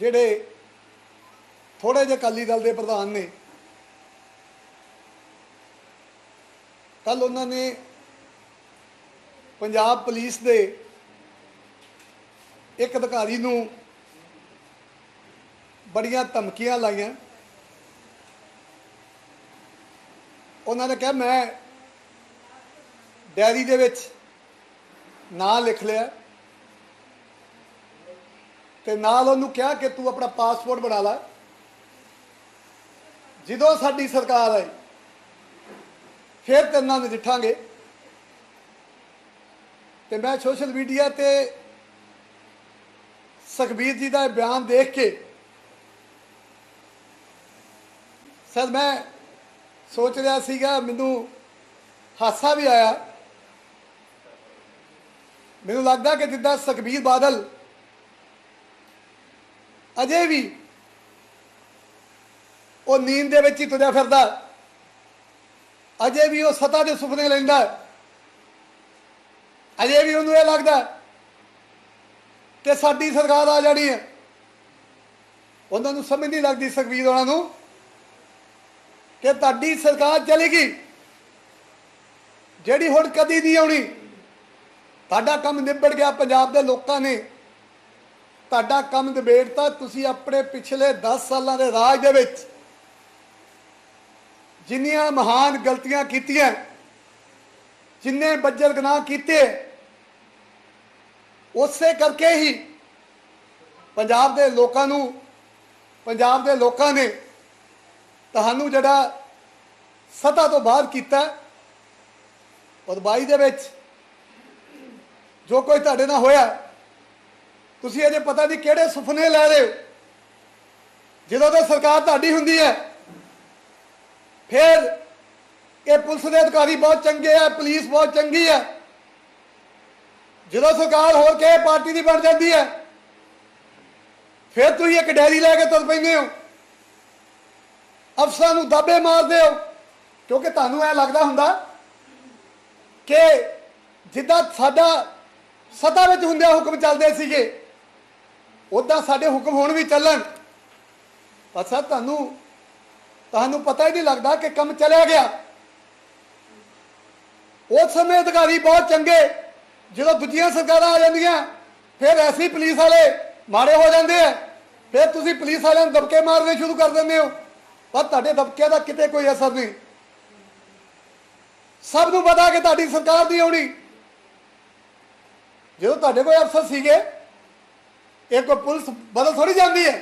ਜਿਹੜੇ ਥੋੜੇ ਜਿਹੇ ਅਕਾਲੀ ਦਲ ਦੇ ਪ੍ਰਧਾਨ ਨੇ ਕੱਲ ਉਹਨਾਂ ਨੇ ਪੰਜਾਬ ਪੁਲਿਸ ਦੇ ਇੱਕ ਅਧਿਕਾਰੀ ਨੂੰ ਬੜੀਆਂ ਧਮਕੀਆਂ ਲਾਈਆਂ। ਉਹਨਾਂ ਨੇ ਕਿਹਾ, ਮੈਂ ਡੈਰੀ ਦੇ ਵਿੱਚ ਨਾਂ ਲਿਖ ਲਿਆ। ਤੇ ਨਾਲ ਉਹਨੂੰ ਕਿਹਾ ਕਿ ਤੂੰ ਆਪਣਾ ਪਾਸਪੋਰਟ ਬਣਾ ਲੈ। ਜਦੋਂ ਸਾਡੀ ਸਰਕਾਰ ਆਈ, ਫਿਰ ਤੇਰੇ ਨਾਲ ਨਜਿੱਠਾਂਗੇ ਤੇ ਮੈਂ ਸੋਸ਼ਲ ਮੀਡੀਆ ਤੇ ਸੁਖਬੀਰ ਜੀ ਦਾ ਇਹ ਬਿਆਨ ਦੇਖ ਕੇ ਸਰ ਮੈਂ ਸੋਚ ਰਿਹਾ ਸੀਗਾ, ਮੈਨੂੰ ਹਾਸਾ ਵੀ ਆਇਆ। ਮੈਨੂੰ ਲੱਗਦਾ ਕਿ ਜਿੱਦਾਂ ਸੁਖਬੀਰ ਬਾਦਲ ਅਜੇ ਵੀ ਉਹ ਨੀਂਦ ਦੇ ਵਿੱਚ ਹੀ ਤੁਰਿਆ ਫਿਰਦਾ ਅਜੇ ਵੀ ਉਹ ਸਤਾ ਦੇ ਸੁਪਨੇ ਲੈਂਦਾ ਅਜੇ ਵੀ ਉਹਨੂੰ ਇਹ ਲੱਗਦਾ ਕਿ ਸਾਡੀ ਸਰਕਾਰ ਆ ਜਾਣੀ ਹੈ। ਉਹਨਾਂ ਨੂੰ ਸਮਝ ਨਹੀਂ ਲੱਗਦੀ ਸੁਖਬੀਰ ਉਹਨਾਂ ਨੂੰ ਕਿ ਤੁਹਾਡੀ ਸਰਕਾਰ ਚਲੇਗੀ। ਜਿਹੜੀ ਹੁਣ ਕਦੀ ਨਹੀਂ ਆਉਣੀ, ਤੁਹਾਡਾ ਕੰਮ ਨਿਬੜ ਗਿਆ ਪੰਜਾਬ ਦੇ ਲੋਕਾਂ ਨੇ। ਤੁਹਾਡਾ ਕੰਮ ਨਿਬੇੜਤਾ ਤੁਸੀਂ ਆਪਣੇ ਪਿਛਲੇ 10 ਸਾਲਾਂ ਦੇ ਰਾਜ ਦੇ ਵਿੱਚ ਜਿੰਨੀਆਂ ਮਹਾਨ ਗਲਤੀਆਂ ਕੀਤੀਆਂ, ਜਿੰਨੇ ਬੱਜਰ ਗੁਨਾਹ ਕੀਤੇ, ਉਸੇ ਕਰਕੇ ਹੀ ਪੰਜਾਬ ਦੇ ਲੋਕਾਂ ਨੂੰ, ਪੰਜਾਬ ਦੇ ਲੋਕਾਂ ਨੇ ਤੁਹਾਨੂੰ ਜਿਹੜਾ ਸਤਾ ਤੋਂ ਬਾਹਰ ਕੀਤਾ, ਔਰ 22 ਦੇ ਵਿੱਚ ਜੋ ਕੋਈ ਤੁਹਾਡੇ ਨਾਲ ਹੋਇਆ ਤੁਸੀਂ ਅਜੇ ਪਤਾ ਨਹੀਂ ਕਿਹੜੇ ਸੁਪਨੇ ਲੈ ਰਹੇ ਹੋ। ਜਦੋਂ ਤਾਂ ਸਰਕਾਰ ਤੁਹਾਡੀ ਹੁੰਦੀ ਹੈ, ਫਿਰ ਇਹ ਪੁਲਿਸ ਦੇ ਅਧਿਕਾਰੀ ਬਹੁਤ ਚੰਗੇ ਆ, ਪੁਲਿਸ ਬਹੁਤ ਚੰਗੀ ਹੈ ਜਦੋਂ ਸਰਕਾਰ ਹੋਰ ਕਿਸੇ ਪਾਰਟੀ ਦੀ ਬਣ ਜਾਂਦੀ ਹੈ, ਫਿਰ ਤੁਸੀਂ ਇੱਕ ਡੈਰੀ ਲੈ ਕੇ ਤੁਰ ਪੈਂਦੇ ਹੋ। ਅਫਸਰਾਂ ਨੂੰ ਦਾਬੇ ਮਾਰਦੇ ਹੋ, ਕਿਉਂਕਿ ਤੁਹਾਨੂੰ ਇਹ ਲੱਗਦਾ ਹੁੰਦਾ ਕਿ ਜਿੱਦਾਂ ਸਾਡਾ ਸਤਾ ਵਿੱਚ ਹੁੰਦਿਆਂ ਹੁਕਮ ਚੱਲਦੇ ਸੀਗੇ ਉਦਾਂ ਸਾਡੇ ਹੁਕਮ ਹੁਣ ਵੀ ਚੱਲਣ। ਪਰ ਸਰ, ਤੁਹਾਨੂੰ ਤੁਹਾਨੂੰ ਪਤਾ ਹੀ ਨਹੀਂ ਲੱਗਦਾ ਕਿ ਕੰਮ ਚੱਲਿਆ ਗਿਆ। ਉਸ ਸਮੇਂ ਅਧਿਕਾਰੀ ਬਹੁਤ ਚੰਗੇ। ਜਦੋਂ ਦੂਜੀਆਂ ਸਰਕਾਰਾਂ ਆ ਜਾਂਦੀਆਂ, ਫਿਰ ਐਸੀ ਪੁਲਿਸ ਵਾਲੇ ਮਾੜੇ ਹੋ ਜਾਂਦੇ ਆ। ਫਿਰ ਤੁਸੀਂ ਪੁਲਿਸ ਵਾਲਿਆਂ ਨੂੰ ਦਬਕੇ ਮਾਰਨੇ ਸ਼ੁਰੂ ਕਰ ਦਿੰਦੇ ਹੋ। ਪਰ ਤੁਹਾਡੇ ਦਬਕੇ ਦਾ ਕਿਤੇ ਕੋਈ ਅਸਰ ਨਹੀਂ। ਸਭ ਨੂੰ ਪਤਾ ਕਿ ਤੁਹਾਡੀ ਸਰਕਾਰ ਦੀ ਆਉਣੀ। ਜਦੋਂ ਤੁਹਾਡੇ ਕੋਲ ਅਫਸਰ ਸੀਗੇ ਇਹ ਕੋਈ ਪੁਲਿਸ ਬਦਲ ਥੋੜੀ ਜਾਂਦੀ ਹੈ।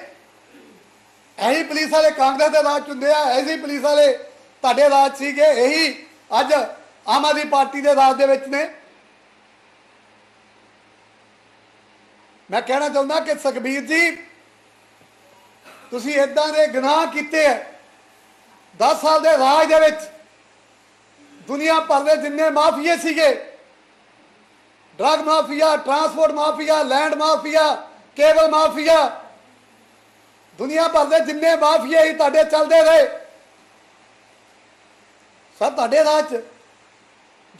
ਇਹੀ ਪੁਲਿਸ ਵਾਲੇ ਕਾਂਗਰਸ ਦੇ ਰਾਜ ਚ ਹੁੰਦੇ ਆ ਐਸੀ ਪੁਲਿਸ ਵਾਲੇ ਤੁਹਾਡੇ ਰਾਜ ਸੀਗੇ, ਇਹੀ ਅੱਜ ਆਮ ਆਦਮੀ ਪਾਰਟੀ ਦੇ ਰਾਜ ਦੇ ਵਿੱਚ ਨੇ। ਮੈਂ ਕਹਿਣਾ ਚਾਹੁੰਦਾ ਕਿ ਸੁਖਬੀਰ ਜੀ, ਤੁਸੀਂ ਇਦਾਂ ਦੇ ਗੁਨਾਹ ਕੀਤੇ ਆ 10 ਸਾਲ ਦੇ ਰਾਜ ਦੇ ਵਿੱਚ, ਦੁਨੀਆ ਭਰ ਦੇ ਜਿੰਨੇ ਮਾਫੀਏ ਸੀਗੇ, drug mafia, transport mafia, land mafia cable mafia. ਦੁਨੀਆ ਭਰ ਦੇ ਜਿੰਨੇ ਮਾਫੀਏ ਹੀ ਤੁਹਾਡੇ ਚੱਲਦੇ ਰਹੇ। ਸਭ ਤੁਹਾਡੇ ਰਾਜ 'ਚ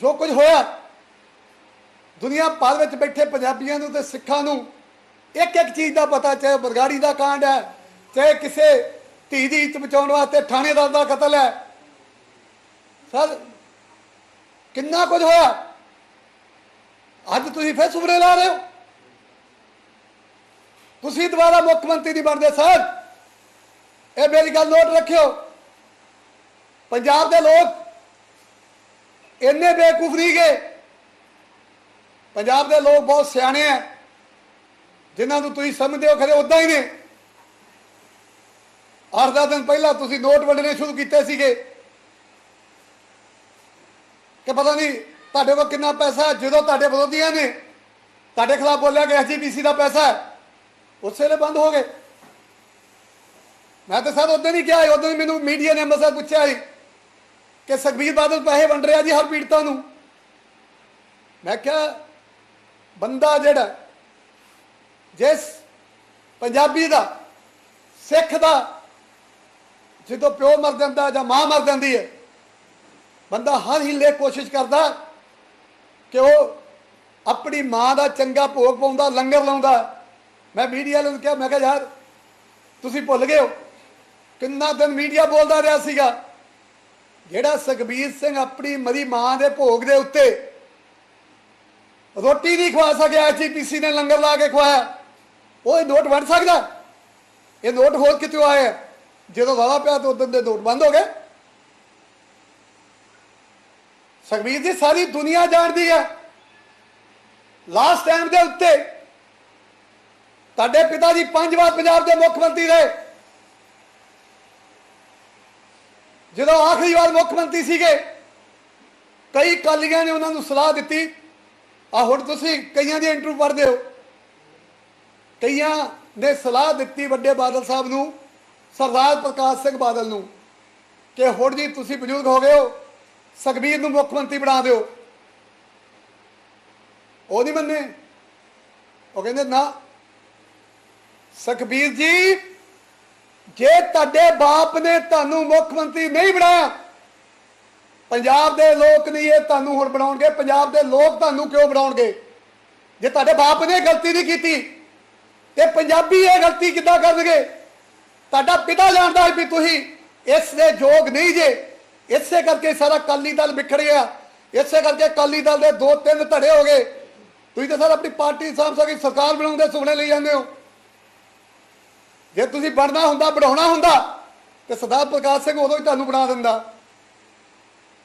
ਜੋ ਕੁਝ ਹੋਇਆ, ਦੁਨੀਆ ਭਰ ਵਿੱਚ ਬੈਠੇ ਪੰਜਾਬੀਆਂ ਨੂੰ ਤੇ ਸਿੱਖਾਂ ਨੂੰ ਇੱਕ ਇੱਕ ਚੀਜ਼ ਦਾ ਪਤਾ, ਚਾਹੇ ਬਰਗਾੜੀ ਦਾ ਕਾਂਡ ਹੈ, ਚਾਹੇ ਕਿਸੇ ਧੀ ਦੀ ਇੱਜ਼ਤ ਬਚਾਉਣ ਵਾਸਤੇ ਥਾਣੇਦਾਰ ਦਾ ਕਤਲ ਹੈ। ਸਰ, ਕਿੰਨਾ ਕੁਝ ਹੋਇਆ? ਅੱਜ ਤੁਸੀਂ ਫਿਰ ਸੁਪਨੇ ਲਾ ਰਹੇ ਹੋ? ਤੁਸੀਂ ਦੁਬਾਰਾ ਮੁੱਖ ਮੰਤਰੀ ਨਹੀਂ ਬਣਦੇ, ਸਰ। ਇਹ ਮੇਰੀ ਗੱਲ ਨੋਟ ਰੱਖਿਓ। ਪੰਜਾਬ ਦੇ ਲੋਕ ਇੰਨੇ ਬੇਵਕੂਫ ਨਹੀਂ ਗਏ। ਪੰਜਾਬ ਦੇ ਲੋਕ ਬਹੁਤ ਸਿਆਣੇ ਆ। ਜਿਨ੍ਹਾਂ ਨੂੰ ਤੁਸੀਂ ਸਮਝਦੇ ਹੋ, ਖਰੇ ਉਦਾਂ ਹੀ ਨੇ। ਅੱਠ ਦਸ ਦਿਨ ਪਹਿਲਾਂ ਤੁਸੀਂ ਨੋਟ ਵੰਡਣੇ ਸ਼ੁਰੂ ਕੀਤੇ ਸੀਗੇ। ਕਿ ਪਤਾ ਨਹੀਂ ਤੁਹਾਡੇ ਕੋਲ ਕਿੰਨਾ ਪੈਸਾ ਜਦੋਂ ਤੁਹਾਡੇ ਵਿਰੋਧੀਆਂ ਨੇ ਤੁਹਾਡੇ ਖਿਲਾਫ ਬੋਲਿਆ ਕਿ ਐਸਜੀਪੀਸੀ ਦਾ ਪੈਸਾ ਹੈ। ਉਸੇ ਵੇਲੇ ਬੰਦ ਹੋ ਗਏ। ਮੈਂ ਤਾਂ ਸਰ ਉਦੋਂ ਨਹੀਂ ਕਿਹਾ ਉਦੋਂ ਹੀ ਮੈਨੂੰ ਮੀਡੀਆ ਨੇ ਅੰਮ੍ਰਿਤਸਰ ਪੁੱਛਿਆ ਸੀ ਕਿ ਸੁਖਬੀਰ ਬਾਦਲ ਪੈਸੇ ਵੰਡ ਰਿਹਾ ਜੀ ਹਰ ਪੀੜਤਾਂ ਨੂੰ। ਮੈਂ ਕਿਹਾ, ਬੰਦਾ ਜਿਹੜਾ ਜਿਸ ਪੰਜਾਬੀ ਦਾ, ਸਿੱਖ ਦਾ, ਜਦੋਂ ਪਿਓ ਮਰ ਜਾਂਦਾ ਜਾਂ ਮਾਂ ਮਰ ਜਾਂਦੀ ਹੈ, ਬੰਦਾ ਹਰ ਹਿੱਲੇ ਕੋਸ਼ਿਸ਼ ਕਰਦਾ ਕਿ ਉਹ ਆਪਣੀ ਮਾਂ ਦਾ ਚੰਗਾ ਭੋਗ ਪਾਉਂਦਾ, ਲੰਗਰ ਲਾਉਂਦਾ ਮੈਂ ਮੀਡੀਆ ਨੂੰ ਕਿਹਾ, ਮੈਂ ਕਿਹਾ, ਯਾਰ, ਤੁਸੀਂ ਭੁੱਲ ਗਏ ਹੋ। ਕਿੰਨਾ ਦਿਨ ਮੀਡੀਆ ਬੋਲਦਾ ਰਿਹਾ ਸੀਗਾ। ਜਿਹੜਾ ਸੁਖਬੀਰ ਸਿੰਘ ਆਪਣੀ ਮਰੀ ਮਾਂ ਦੇ ਭੋਗ ਦੇ ਉੱਤੇ ਰੋਟੀ ਨਹੀਂ ਖਵਾ ਸਕਿਆ ਐਚਪੀਸੀ ਨੇ ਲੰਗਰ ਲਾ ਕੇ ਖਵਾਇਆ। ਉਹ ਇਹ ਨੋਟ ਵੰਡ ਸਕਦਾ? ਇਹ ਨੋਟ ਹੋਰ ਕਿਤੋਂ ਆਇਆ? ਜਦੋਂ ਵਾਵਾ ਪਿਆ ਤਾਂ ਉਦੋਂ ਦੇ ਨੋਟ ਬੰਦ ਹੋ ਗਏ। ਸੁਖਬੀਰ ਜੀ, ਸਾਰੀ ਦੁਨੀਆ ਜਾਣਦੀ ਹੈ। ਲਾਸਟ ਟਾਈਮ ਦੇ ਉੱਤੇ ਤੁਹਾਡੇ ਪਿਤਾ ਜੀ ਪੰਜ ਵਾਰ ਪੰਜਾਬ ਦੇ ਮੁੱਖ ਮੰਤਰੀ ਰਹੇ। ਜਦੋਂ ਆਖਰੀ ਵਾਰ ਮੁੱਖ ਮੰਤਰੀ ਸੀਗੇ, ਕਈ ਕਾਲੀਆਂ ਨੇ ਉਹਨਾਂ ਨੂੰ ਸਲਾਹ ਦਿੱਤੀ ਆ ਹੁਣ ਤੁਸੀਂ ਕਈਆਂ ਦੀ ਇੰਟਰਵਿਊ ਪੜ੍ਹਦੇ ਹੋ। ਕਈਆਂ ਨੇ ਸਲਾਹ ਦਿੱਤੀ ਵੱਡੇ ਬਾਦਲ ਸਾਹਿਬ ਨੂੰ, ਸਰਦਾਰ ਪ੍ਰਕਾਸ਼ ਸਿੰਘ ਬਾਦਲ ਨੂੰ, ਕਿ ਹੁਣ ਜੀ ਤੁਸੀਂ ਬਜ਼ੁਰਗ ਹੋ ਗਏ ਹੋ, ਸੁਖਬੀਰ ਨੂੰ ਮੁੱਖ ਮੰਤਰੀ ਬਣਾ ਦਿਓ। ਉਹ ਨਹੀਂ ਮੰਨੇ। ਉਹ ਕਹਿੰਦੇ, ਨਾ ਸੁਖਬੀਰ ਜੀ, ਜੇ ਤੁਹਾਡੇ ਬਾਪ ਨੇ ਤੁਹਾਨੂੰ ਮੁੱਖ ਮੰਤਰੀ ਨਹੀਂ ਬਣਾਇਆ, ਪੰਜਾਬ ਦੇ ਲੋਕ ਨਹੀਂ ਇਹ ਤੁਹਾਨੂੰ ਹੁਣ ਬਣਾਉਣਗੇ, ਪੰਜਾਬ ਦੇ ਲੋਕ ਤੁਹਾਨੂੰ ਕਿਉਂ ਬਣਾਉਣਗੇ? ਜੇ ਤੁਹਾਡੇ ਬਾਪ ਨੇ ਗਲਤੀ ਨਹੀਂ ਕੀਤੀ, ਤੇ ਪੰਜਾਬੀ ਇਹ ਗਲਤੀ ਕਿੱਦਾਂ ਕਰਨਗੇ? ਤੁਹਾਡਾ ਪਿਤਾ ਜਾਣਦਾ ਵੀ ਤੁਸੀਂ ਇਸ ਦੇ ਯੋਗ ਨਹੀਂ ਜੇ। ਇਸੇ ਕਰਕੇ ਸਾਰਾ ਕਾਲੀ ਦਲ ਵਿਖੜ ਗਿਆ। ਇਸੇ ਕਰਕੇ ਕਾਲੀ ਦਲ ਦੇ ਦੋ ਤਿੰਨ ਧੜੇ ਹੋ ਗਏ। ਤੁਸੀਂ ਤਾਂ ਸਰ ਆਪਣੀ ਪਾਰਟੀ ਸਾਹਮ ਸਕੀ ਸਰਕਾਰ ਬਣਾਉਂਦੇ ਸੁਪਨੇ ਲਈ ਜਾਂਦੇ ਹੋ। ਜੇ ਤੁਸੀਂ ਬਣਨਾ ਹੁੰਦਾ, ਬਣਾਉਣਾ ਹੁੰਦਾ, ਤੇ ਸਰਦਾਰ ਪ੍ਰਕਾਸ਼ ਸਿੰਘ ਉਦੋਂ ਹੀ ਤੁਹਾਨੂੰ ਬਣਾ ਦਿੰਦਾ।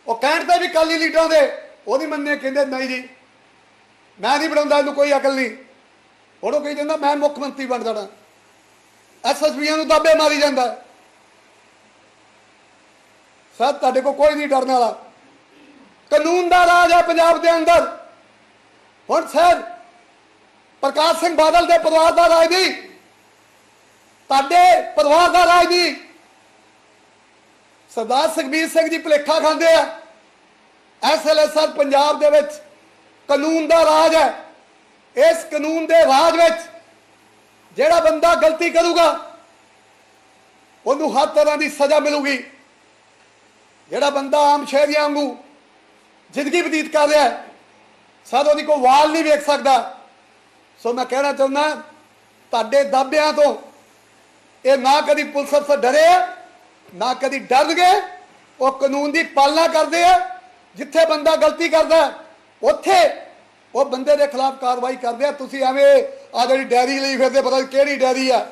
ਉਹ ਕਹਿਣ ਤੇ ਵੀ ਕਾਲੀ ਲੀਡਰਾਂ ਦੇ, ਉਹਦੀ ਮੰਨੇ ਕਹਿੰਦੇ, ਨਹੀਂ ਜੀ, ਮੈਂ ਨਹੀਂ ਬਣਾਉਂਦਾ, ਇਹਨੂੰ ਕੋਈ ਅਕਲ ਨਹੀਂ। ਹੁਣ ਉਹ ਕਹੀ ਜਾਂਦਾ, ਮੈਂ ਮੁੱਖ ਮੰਤਰੀ ਬਣ ਜਾਣਾ। ਐਸਐਸਪੀਆਂ ਨੂੰ ਦਾਬੇ ਮਾਰੀ ਜਾਂਦਾ। ਸਰ, ਤੁਹਾਡੇ ਕੋਲ ਕੋਈ ਨਹੀਂ ਡਰਨ ਵਾਲਾ। ਕਾਨੂੰਨ ਦਾ ਰਾਜ ਹੈ ਪੰਜਾਬ ਦੇ ਅੰਦਰ। ਹੁਣ ਸਰ, ਪ੍ਰਕਾਸ਼ ਸਿੰਘ ਬਾਦਲ ਦੇ ਪਰਿਵਾਰ ਦਾ ਰਾਜ ਨਹੀਂ। ਤੁਹਾਡੇ ਪਰਿਵਾਰ ਦਾ ਰਾਜ ਨਹੀਂ। ਸਰਦਾਰ ਸੁਖਬੀਰ ਸਿੰਘ ਜੀ ਭੁਲੇਖਾ ਖਾਂਦੇ ਆ। ਇਸ ਵੇਲੇ ਸਰ ਪੰਜਾਬ ਦੇ ਵਿੱਚ ਕਾਨੂੰਨ ਦਾ ਰਾਜ ਹੈ। ਇਸ ਕਾਨੂੰਨ ਦੇ ਰਾਜ ਵਿੱਚ ਜਿਹੜਾ ਬੰਦਾ ਗਲਤੀ ਕਰੂਗਾ, ਉਹਨੂੰ ਹਰ ਤਰ੍ਹਾਂ ਦੀ ਸਜ਼ਾ ਮਿਲੂਗੀ। ਜਿਹੜਾ ਬੰਦਾ ਆਮ ਸ਼ਹਿਰੀਆਂ ਵਾਂਗੂ ਜ਼ਿੰਦਗੀ ਬਤੀਤ ਕਰ ਰਿਹਾ ਹੈ, ਸਰ ਉਹਦੀ ਕੋਈ ਵਾਲ ਨਹੀਂ ਵੇਖ ਸਕਦਾ। ਸੋ ਮੈਂ ਕਹਿਣਾ ਚਾਹੁੰਦਾ, ਤੁਹਾਡੇ ਦਾਅਵਿਆਂ ਤੋਂ ਇਹ ਨਾ ਕਦੀ ਪੁਲਿਸ ਅਫਸਰ ਡਰੇ ਆ, ਨਾ ਕਦੀ ਡਰ ਗਏ ਉਹ ਕਾਨੂੰਨ ਦੀ ਪਾਲਣਾ ਕਰਦੇ ਆ, ਜਿੱਥੇ ਬੰਦਾ ਗਲਤੀ ਕਰਦਾ, ਉੱਥੇ ਉਹ ਬੰਦੇ ਦੇ ਖਿਲਾਫ ਕਾਰਵਾਈ ਕਰਦੇ ਆ। ਤੁਸੀਂ ਐਵੇਂ ਆ ਜਿਹੜੀ ਡੈਰੀ ਲਈ ਫਿਰਦੇ, ਪਤਾ ਕਿਹੜੀ ਡੈਰੀ ਆ।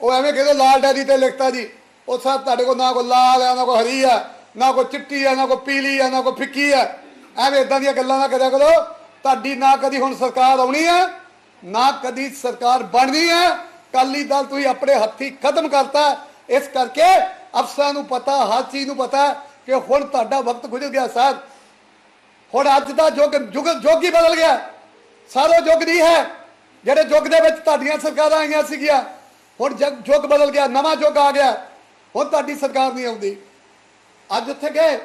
ਉਹ ਐਵੇਂ ਕਹਿੰਦੇ, ਲਾਲ ਡੈਰੀ ਤੇ ਲਿਖਤਾ ਜੀ। ਉਹ ਸਭ ਤੁਹਾਡੇ ਕੋਲ ਨਾ ਕੋਈ ਲਾਲ ਆ, ਨਾ ਕੋਈ ਹਰੀ ਆ, ਨਾ ਕੋਈ ਚਿੱਟੀ ਆ, ਨਾ ਕੋਈ ਪੀਲੀ ਆ, ਨਾ ਕੋਈ ਫਿੱਕੀ ਆ। ਐਵੇਂ ਇਦਾਂ ਦੀਆਂ ਗੱਲਾਂ ਨਾ ਕਰਿਆ ਕਰੋ। ਤੁਹਾਡੀ ਨਾ ਕਦੀ ਹੁਣ ਸਰਕਾਰ ਆਉਣੀ ਆ, ਨਾ ਕਦੀ ਸਰਕਾਰ ਬਣਨੀ ਆ। ਕਾਲੀ ਦਲ ਤੁਸੀਂ ਆਪਣੇ ਹੱਥੀ ਖਤਮ ਕਰਤਾ। ਇਸ ਕਰਕੇ ਅਫਸਰਾਂ ਨੂੰ ਪਤਾ, ਹਰ ਚੀਜ਼ ਨੂੰ ਪਤਾ ਕਿ ਹੁਣ ਤੁਹਾਡਾ ਵਕਤ ਗੁਜ਼ਰ ਗਿਆ ਸਾਹਿਬ ਹੁਣ ਅੱਜ ਦਾ ਯੁੱਗ ਯੁੱਗ ਯੁੱਗ ਹੀ ਬਦਲ ਗਿਆ। ਸਾਰਾ ਯੁੱਗ ਨਹੀਂ ਹੈ। ਜਿਹੜੇ ਯੁੱਗ ਦੇ ਵਿੱਚ ਤੁਹਾਡੀਆਂ ਸਰਕਾਰਾਂ ਆਈਆਂ ਸੀਗੀਆਂ, ਹੁਣ ਜਗ, ਯੁੱਗ ਬਦਲ ਗਿਆ, ਨਵਾਂ ਯੁੱਗ ਆ ਗਿਆ। ਹੁਣ ਤੁਹਾਡੀ ਸਰਕਾਰ ਨਹੀਂ ਆਉਂਦੀ। ਅੱਜ ਉੱਥੇ ਗਏ,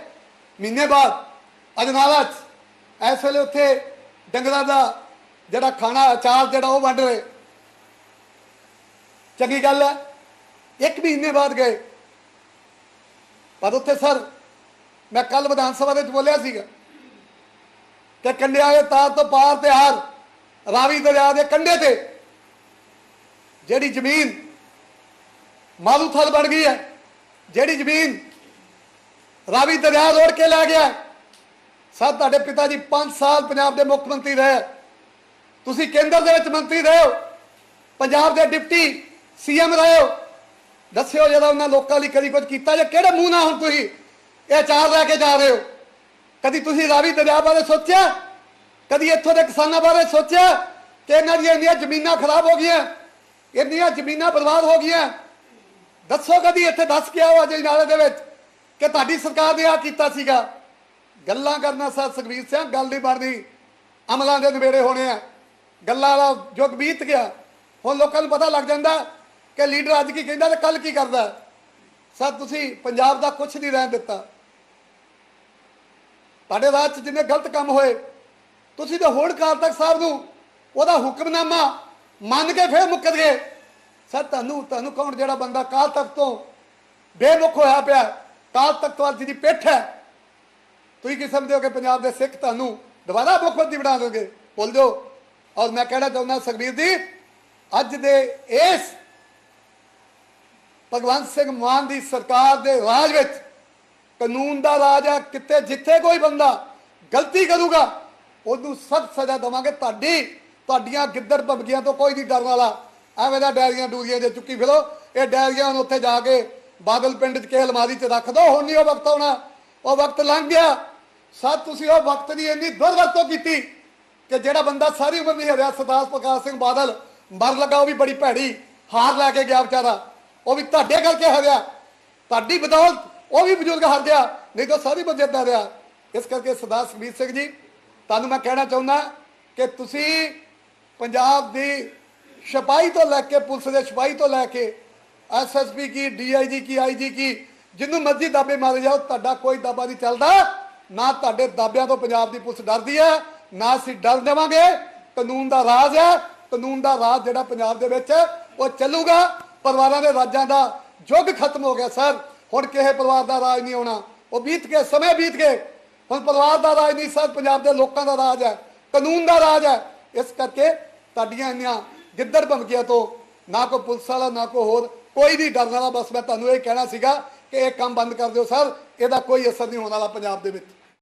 ਮਹੀਨੇ ਬਾਅਦ ਅਜਨਾਲਾ ਚ। ਇਸ ਵੇਲੇ ਉੱਥੇ ਡੰਗਰਾਂ ਦਾ ਜਿਹੜਾ ਖਾਣਾ, ਅਚਾਰ ਜਿਹੜਾ ਉਹ ਵੰਡ ਰਹੇ। ਚੰਗੀ ਗੱਲ ਹੈ। ਇੱਕ ਮਹੀਨੇ ਬਾਅਦ ਗਏ। ਪਰ ਉੱਥੇ ਸਰ, ਮੈਂ ਕੱਲ ਵਿਧਾਨ ਸਭਾ ਦੇ ਵਿੱਚ ਬੋਲਿਆ ਸੀਗਾ ਕਿ ਕੰਡਿਆਂ ਦੇ ਤਾਰ ਤੋਂ ਪਾਰ ਤੇ ਹਾਰ ਰਾਵੀ ਦਰਿਆ ਦੇ ਕੰਢੇ ਤੇ ਜਿਹੜੀ ਜ਼ਮੀਨ ਮਾਲੂ ਥਲ ਬਣ ਗਈ ਹੈ, ਜਿਹੜੀ ਜ਼ਮੀਨ ਰਾਵੀ ਦਰਿਆ ਰੋੜ ਕੇ ਲੈ ਗਿਆ ਸਰ, ਤੁਹਾਡੇ ਪਿਤਾ ਜੀ 5 ਸਾਲ ਪੰਜਾਬ ਦੇ ਮੁੱਖ ਮੰਤਰੀ ਰਹੇ। ਤੁਸੀਂ ਕੇਂਦਰ ਦੇ ਵਿੱਚ ਮੰਤਰੀ ਰਹੇ ਹੋ। ਪੰਜਾਬ ਦੇ ਡਿਪਟੀ ਸੀਐਮ ਰਹੇ ਹੋ ਦੱਸਿਓ ਜਦੋਂ ਉਹਨਾਂ ਲੋਕਾਂ ਲਈ ਕਦੀ ਕੁਝ ਕੀਤਾ, ਜਾਂ ਕਿਹੜੇ ਮੂੰਹ ਨਾਲ ਹੁਣ ਤੁਸੀਂ ਇਹ ਚਾਰ ਲੈ ਕੇ ਜਾ ਰਹੇ ਹੋ? ਕਦੀ ਤੁਸੀਂ ਰਾਵੀ ਦਰਿਆ ਬਾਰੇ ਸੋਚਿਆ? ਕਦੀ ਇੱਥੋਂ ਦੇ ਕਿਸਾਨਾਂ ਬਾਰੇ ਸੋਚਿਆ ਕਿ ਇਹਨਾਂ ਦੀਆਂ ਇੰਨੀਆਂ ਜ਼ਮੀਨਾਂ ਖਰਾਬ ਹੋ ਗਈਆਂ, ਇੰਨੀਆਂ ਜ਼ਮੀਨਾਂ ਬਰਬਾਦ ਹੋ ਗਈਆਂ? ਦੱਸੋ ਕਦੀ ਇੱਥੇ ਦੱਸ ਕੇ ਆਓ ਅਜੇ ਨਾਲੇ ਦੇ ਵਿੱਚ ਕਿ ਤੁਹਾਡੀ ਸਰਕਾਰ ਨੇ ਆ ਕੀਤਾ ਸੀਗਾ। ਗੱਲਾਂ ਕਰਨਾ ਸਰ ਸੁਖਬੀਰ ਸਿੰਘ, ਗੱਲ ਨਹੀਂ ਬਣਦੀ। ਅਮਲਾਂ ਦੇ ਨਵੇੜੇ ਹੋਣੇ ਆ। ਗੱਲਾਂ ਵਾਲਾ ਯੁੱਗ ਬੀਤ ਗਿਆ। ਹੁਣ ਲੋਕਾਂ ਨੂੰ ਪਤਾ ਲੱਗ ਜਾਂਦਾ ਕਿ ਲੀਡਰ ਅੱਜ ਕੀ ਕਹਿੰਦਾ ਤੇ ਕੱਲ ਕੀ ਕਰਦਾ? ਸਰ, ਤੁਸੀਂ ਪੰਜਾਬ ਦਾ ਕੁਝ ਨਹੀਂ ਰਹਿਣ ਦਿੱਤਾ। ਤੁਹਾਡੇ ਰਾਜ 'ਚ ਜਿੰਨੇ ਗਲਤ ਕੰਮ ਹੋਏ, ਤੁਸੀਂ ਤਾਂ ਹੁਣ ਕਾਲ ਤੱਕ ਸਾਹਿਬ ਨੂੰ ਉਹਦਾ ਹੁਕਮਨਾਮਾ ਮੰਨ ਕੇ ਫੇਰ ਮੁੱਕਰ ਗਏ। ਸਰ, ਤੁਹਾਨੂੰ ਤੁਹਾਨੂੰ ਕੌਣ ਜਿਹੜਾ ਬੰਦਾ ਕਾਲ ਤੱਕ ਤੋਂ ਬੇਮੁਖ ਹੋਇਆ ਪਿਆ, ਕਾਲ ਤੱਕ ਤੋਂ ਦੀ ਪਿੱਠ ਹੈ, ਤੁਸੀਂ ਕੀ ਸਮਝਦੇ ਹੋ ਕਿ ਪੰਜਾਬ ਦੇ ਸਿੱਖ ਤੁਹਾਨੂੰ ਦੁਬਾਰਾ ਮੁੱਖ ਮੰਤਰੀ ਬਣਾ ਦੋਗੇ ਭੁੱਲ ਜਾਓ। ਔਰ ਮੈਂ ਕਹਿਣਾ ਚਾਹੁੰਦਾ ਸੁਖਬੀਰ ਜੀ, ਅੱਜ ਦੇ ਇਸ ਭਗਵੰਤ ਸਿੰਘ ਮਾਨ ਦੀ ਸਰਕਾਰ ਦੇ ਰਾਜ ਵਿੱਚ ਕਾਨੂੰਨ ਦਾ ਰਾਜ ਹੈ ਕਿਤੇ ਜਿੱਥੇ ਕੋਈ ਬੰਦਾ ਗਲਤੀ ਕਰੂਗਾ, ਉਹਨੂੰ ਸਖਤ ਸਜ਼ਾ ਦੇਵਾਂਗੇ ਤੁਹਾਡੀ, ਤੁਹਾਡੀਆਂ ਗਿੱਦੜ ਭਮਕੀਆਂ ਤੋਂ ਕੋਈ ਨਹੀਂ ਡਰਨ ਵਾਲਾ। ਐਵੇਂ ਦਾ ਡੈਰੀਆਂ ਡੂਰੀਆਂ ਜੇ ਚੁੱਕੀ ਫਿਰੋ, ਇਹ ਡੈਰੀਆਂ ਨੂੰ ਉੱਥੇ ਜਾ ਕੇ ਬਾਦਲ ਪਿੰਡ 'ਚ ਕੇ ਅਲਮਾਰੀ 'ਚ ਰੱਖ ਦੋ, ਹੁਣ ਨਹੀਂ ਉਹ ਵਕਤ ਆਉਣਾ। ਉਹ ਵਕਤ ਲੰਘ ਗਿਆ। ਸਰ, ਤੁਸੀਂ ਉਹ ਵਕਤ ਦੀ ਇੰਨੀ ਦੁਰਵਰਤੋਂ ਕੀਤੀ ਕਿ ਜਿਹੜਾ ਬੰਦਾ ਸਾਰੀ ਉਮਰ ਨਹੀਂ ਹਰਿਆ, ਸਰਦਾਰ ਪ੍ਰਕਾਸ਼ ਸਿੰਘ ਬਾਦਲ, ਮਰ ਲੱਗਾ, ਉਹ ਵੀ ਬੜੀ ਭੈੜੀ ਹਾਰ ਲੈ ਕੇ ਗਿਆ ਵਿਚਾਰਾ। ਉਹ ਵੀ ਤੁਹਾਡੇ ਕਰਕੇ ਹਰਿਆ ਤੁਹਾਡੀ ਬਦੌਲਤ ਉਹ ਵੀ ਬਜ਼ੁਰਗ ਹਾਰ ਗਿਆ, ਨਹੀਂ ਤਾਂ ਸਾਰੀ ਉਮਰ ਜਿੱਤਦਾ ਰਿਹਾ। ਇਸ ਕਰਕੇ ਸਰਦਾਰ ਸੁਖਬੀਰ ਸਿੰਘ ਜੀ, ਤੁਹਾਨੂੰ ਮੈਂ ਕਹਿਣਾ ਚਾਹੁੰਦਾ ਕਿ ਤੁਸੀਂ ਪੰਜਾਬ ਦੀ ਸਿਪਾਹੀ ਤੋਂ ਲੈ ਕੇ ਪੁਲਿਸ ਦੇ ਸਿਪਾਹੀ ਤੋਂ ਲੈ ਕੇ ਐਸਐਸਪੀ ਕੀ ਡੀਆਈਜੀ ਕੀ ਆਈਜੀ ਕੀ, ਜਿੰਨੂੰ ਮਰਜ਼ੀ ਦਾਬੇ ਮਾਰੇ ਜਾਓ, ਤੁਹਾਡਾ ਕੋਈ ਦਾਬਾ ਨਹੀਂ ਚੱਲਦਾ। ਨਾ ਤੁਹਾਡੇ ਦਾਬਿਆਂ ਤੋਂ ਪੰਜਾਬ ਦੀ ਪੁਲਿਸ ਡਰਦੀ ਹੈ, ਨਾ ਅਸੀਂ ਡਰ ਦੇਵਾਂਗੇ। ਕਾਨੂੰਨ ਦਾ ਰਾਜ ਹੈ, ਕਾਨੂੰਨ ਦਾ ਰਾਜ ਜਿਹੜਾ ਪੰਜਾਬ ਦੇ ਵਿੱਚ, ਉਹ ਚੱਲੂਗਾ। ਪਰਿਵਾਰਾਂ ਦੇ ਰਾਜਾਂ ਦਾ ਯੁੱਗ ਖਤਮ ਹੋ ਗਿਆ ਸਰ। ਹੁਣ ਕਿਸੇ ਪਰਿਵਾਰ ਦਾ ਰਾਜ ਨਹੀਂ ਹੋਣਾ ਉਹ ਬੀਤ ਕੇ, ਸਮੇਂ ਬੀਤ ਗਏ। ਹੁਣ ਪਰਿਵਾਰ ਦਾ ਰਾਜ ਨਹੀਂ ਸਰ, ਪੰਜਾਬ ਦੇ ਲੋਕਾਂ ਦਾ ਰਾਜ ਹੈ। ਕਾਨੂੰਨ ਦਾ ਰਾਜ ਹੈ। ਇਸ ਕਰਕੇ ਤੁਹਾਡੀਆਂ ਇੰਨੀਆਂ ਗਿੱਦੜ ਭਮਕੀਆਂ ਤੋਂ ਨਾ ਕੋਈ ਪੁਲਿਸ ਵਾਲਾ, ਨਾ ਕੋਈ ਹੋਰ, ਕੋਈ ਵੀ ਡਰਨ ਵਾਲਾ। ਬਸ ਮੈਂ ਤੁਹਾਨੂੰ ਇਹ ਕਹਿਣਾ ਸੀਗਾ ਕਿ ਇਹ ਕੰਮ ਬੰਦ ਕਰ ਦਿਓ ਸਰ। ਇਹਦਾ ਕੋਈ ਅਸਰ ਨਹੀਂ ਹੋਣ ਵਾਲਾ ਪੰਜਾਬ ਦੇ ਵਿੱਚ।